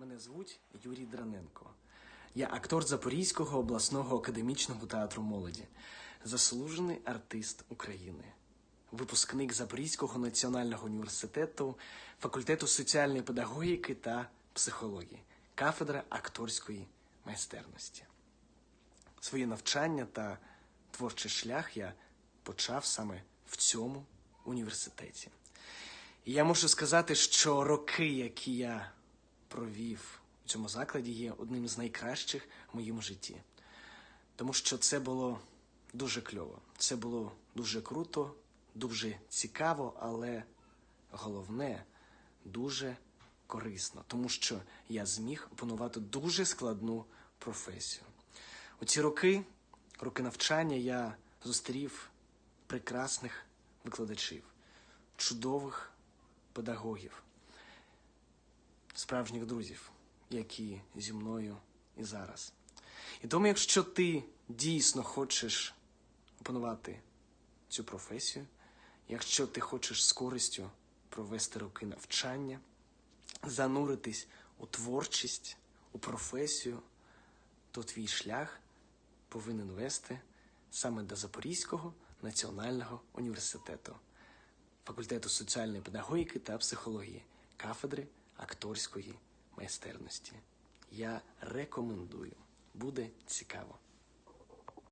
Мене звуть Юрій Драненко. Я актор Запорізького обласного академічного театру молоді, заслужений артист України, випускник Запорізького національного університету, факультету соціальної педагогіки та психології, кафедра акторської майстерності. Своє навчання та творчий шлях я почав саме в цьому університеті. І я можу сказати, що роки, які я провів у цьому закладі, є одним з найкращих в моєму житті. Тому що це було дуже кльово, це було дуже круто, дуже цікаво, але головне дуже корисно, тому що я зміг опанувати дуже складну професію. У ці роки, роки навчання, я зустрів прекрасних викладачів, чудових педагогів, справжніх друзів, які зі мною і зараз. І тому, якщо ти дійсно хочеш опанувати цю професію, якщо ти хочеш з користю провести роки навчання, зануритись у творчість, у професію, то твій шлях повинен вести саме до Запорізького національного університету, факультету соціальної педагогіки та психології, кафедри акторської майстерності. Я рекомендую, буде цікаво.